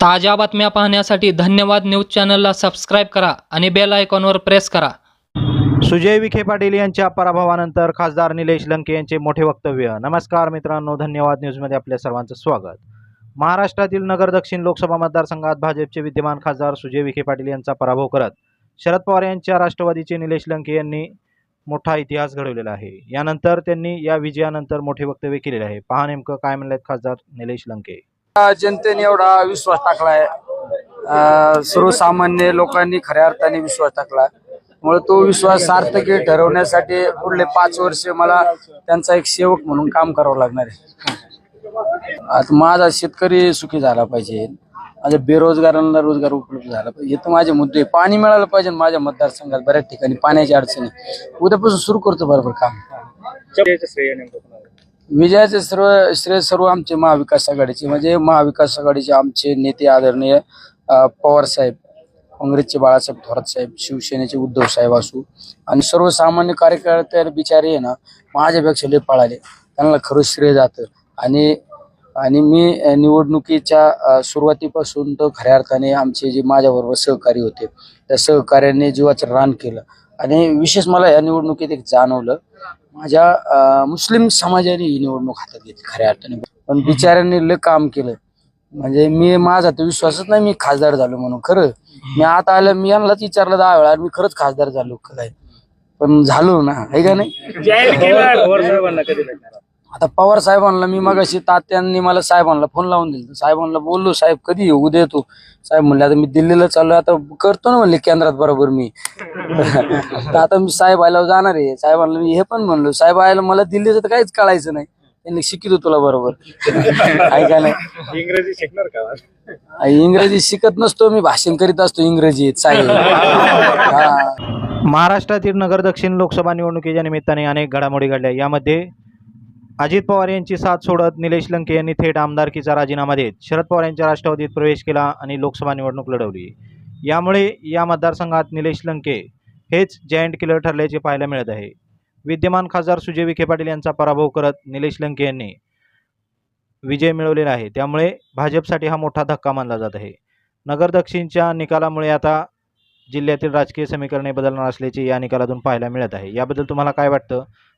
ताज्या बातम्या पाहण्यासाठी धन्यवाद न्यूज चॅनलला सबस्क्राईब करा आणि बेल आयकॉनवर प्रेस करा. सुजय विखे पाटील यांच्या पराभवानंतर खासदार निलेश लंके यांचे मोठे वक्तव्य. नमस्कार मित्रांनो धन्यवाद न्यूजमध्ये आपल्या सर्वांचं स्वागत. महाराष्ट्रातील नगर दक्षिण लोकसभा मतदारसंघात भाजपचे विद्यमान खासदार सुजय विखे पाटील यांचा पराभव करत शरद पवार यांच्या राष्ट्रवादीचे निलेश लंके यांनी मोठा इतिहास घडवलेला आहे. यानंतर त्यांनी या विजयानंतर मोठे वक्तव्य केलेले आहे. पहा नेमकं काय म्हणलेत खासदार निलेश लंके. जनतेने एवढा विश्वास टाकलाय. सर्वसामान्य लोकांनी खऱ्या अर्थाने विश्वास टाकला मुळे तो विश्वास सार्थक ठरवण्यासाठी पुढले पाच वर्ष मला त्यांचा एक सेवक म्हणून काम करावं लागणार आहे. आता माझा शेतकरी सुखी झाला पाहिजे. माझ्या बेरोजगारांना रोजगार उपलब्ध झाला पाहिजे. हे तर माझे मुद्दे पाणी मिळालं पाहिजे माझ्या मतदारसंघात बऱ्याच ठिकाणी पाण्याची अडचणी उद्यापासून सुरू करतो बरोबर काम. विजयाचे सर्व श्रेय सर्व आमचे महाविकास आघाडीचे म्हणजे महाविकास आघाडीचे आमचे नेते आदरणीय पवार साहेब काँग्रेसचे बाळासाहेब थोरात साहेब शिवसेनेचे उद्धव साहेब असू आणि सर्वसामान्य कार्यकर्ते बिचारे आहे ना माझ्यापेक्षा लय पळाले. त्यांना खरं श्रेय जातं. आणि आणि मी निवडणुकीच्या सुरुवातीपासून तर खऱ्या अर्थाने आमचे जे माझ्याबरोबर सहकारी होते त्या सहकार्याने जीवाचं रान केलं. आणि विशेष मला या निवडणुकीत एक जाणवलं माझ्या मुस्लिम समाजाने ही निवडणूक हातात घेतली खऱ्या अर्थाने. पण बिचाऱ्यांनी लय काम केलं. म्हणजे मी माझा तर विश्वासच नाही मी खासदार झालो म्हणून खरं. मी आता आलं मी यांनाच विचारलं दहा वेळा मी खरंच खासदार झालो का काय पण झालो ना आहे का नाही? आता पवार साहेबांना मी मगाशी तात्यांनी मला साहेबांना फोन लावून दिला साहेबांना बोललो साहेब कधी येऊ? उद्या येतो. साहेब म्हणले आता मी दिल्लीला चाललोय. आता करतो ना म्हणले केंद्रात बरोबर मी. तर आता मी साहेब आल्यावर जाणार आहे. साहेबांना मी हे पण म्हणलो साहेब आयला मला दिल्लीचं तर काहीच कळायचं नाही. त्यांनी शिकितो तुला बरोबर. आहे का नाही इंग्रजी शिकणार का? इंग्रजी शिकत नसतो मी भाषण करीत असतो इंग्रजीत साहेब. हा. महाराष्ट्रातील नगर दक्षिण लोकसभा निवडणुकीच्या निमित्ताने अनेक घडामोडी घडल्या. यामध्ये अजित पवार यांची साथ सोडत निलेश लंके यांनी थेट आमदारकीचा राजीनामा देत शरद पवार यांच्या राष्ट्रवादीत प्रवेश केला आणि लोकसभा निवडणूक लढवली. यामुळे या मतदारसंघात निलेश लंके हेच जयंट किलर ठरल्याचे पाहायला मिळत आहे. विद्यमान खासदार सुजय विखे पाटील यांचा पराभव करत निलेश लंके यांनी विजय मिळवलेला आहे. त्यामुळे भाजपसाठी हा मोठा धक्का मानला जात आहे. नगर दक्षिणच्या निकालामुळे आता जिल्ह्यातील राजकीय समीकरणे बदलणार असल्याचे या निकालातून पाहायला मिळत आहे. याबद्दल तुम्हाला काय वाटतं?